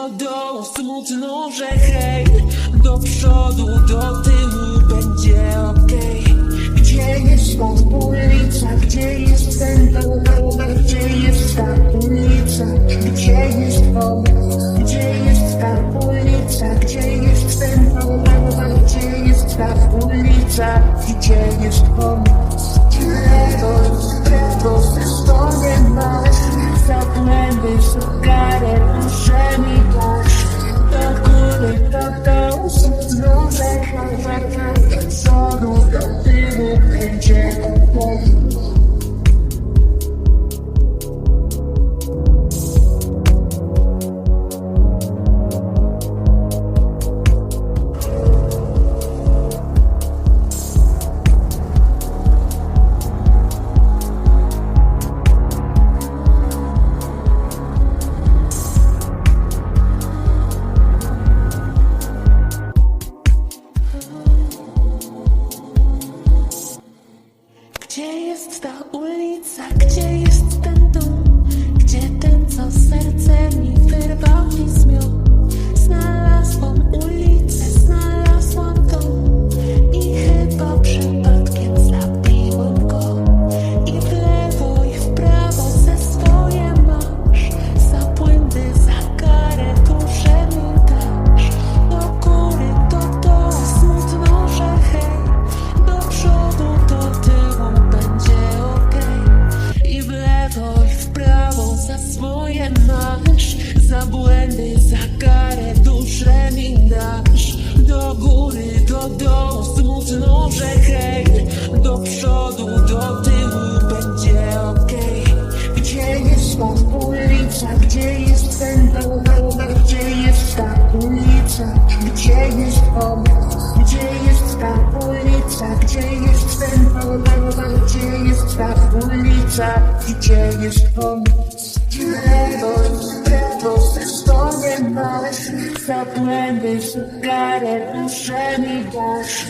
do dołu, smutno, że hej. Do przodu, do tyłu będzie okej. Gdzie jest ulica? Gdzie jest ten dom? Gdzie jest ta ulica? Gdzie jest on? Gdzie jest ta ulica? Gdzie jest ten dom? Gdzie jest ta? Gdzie jest on? Lewo, lewo, stoję masz Za ulica? Za błędy, za karę duszę mi dasz. Do góry, do dołu, smutno, że hej. Do przodu, do tyłu będzie okej. Gdzie jest ta ulica? Gdzie jest ten dom? Gdzie jest ta ulica? Gdzie jest on? Gdzie jest ta ulica? Gdzie jest ten dom? Gdzie jest ta ulica? Gdzie jest on? Lewo, lewo, Za błędy, za karę, duszę mi dasz